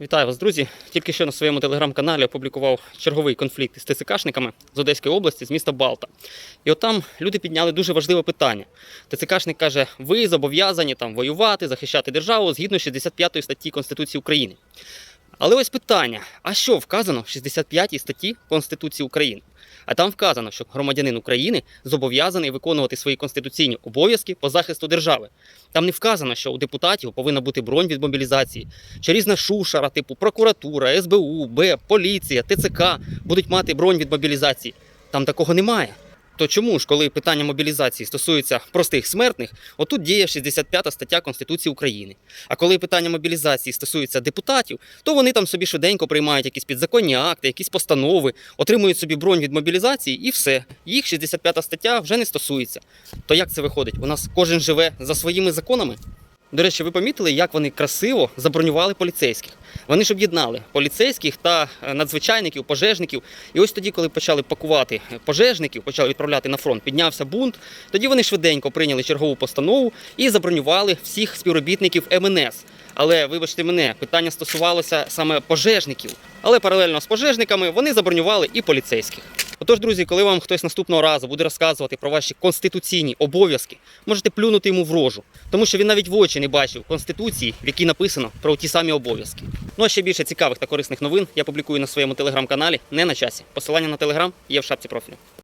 Вітаю вас, друзі. Тільки що на своєму телеграм-каналі опублікував черговий конфлікт із ТЦКшниками з Одеської області, з міста Балта. І от там люди підняли дуже важливе питання. ТЦКшник каже: ви зобов'язані там воювати, захищати державу згідно 65 статті Конституції України. Але ось питання: а що вказано в 65 статті Конституції України? А там вказано, що громадянин України зобов'язаний виконувати свої конституційні обов'язки по захисту держави. Там не вказано, що у депутатів повинна бути бронь від мобілізації, чи різна шушара, типу прокуратура, СБУ, БЕП, поліція, ТЦК будуть мати бронь від мобілізації. Там такого немає. То чому ж, коли питання мобілізації стосується простих смертних, отут діє 65 стаття Конституції України. А коли питання мобілізації стосується депутатів, то вони там собі швиденько приймають якісь підзаконні акти, якісь постанови, отримують собі бронь від мобілізації і все. Їх 65 стаття вже не стосується. То як це виходить? У нас кожен живе за своїми законами? До речі, ви помітили, як вони красиво забронювали поліцейських. Вони ж об'єднали поліцейських та е, надзвичайників, пожежників. І ось тоді, коли почали пакувати пожежників, почали відправляти на фронт, піднявся бунт. Тоді вони швиденько прийняли чергову постанову і забронювали всіх співробітників МНС. Але вибачте мене, питання стосувалося саме пожежників. Але паралельно з пожежниками вони забронювали і поліцейських. Отож, друзі, коли вам хтось наступного разу буде розказувати про ваші конституційні обов'язки, можете плюнути йому в рожу, тому що він навіть в очі не бачив конституції, в якій написано про ті самі обов'язки. Ну а ще більше цікавих та корисних новин я публікую на своєму телеграм-каналі не на часі. Посилання на телеграм є в шапці профілю.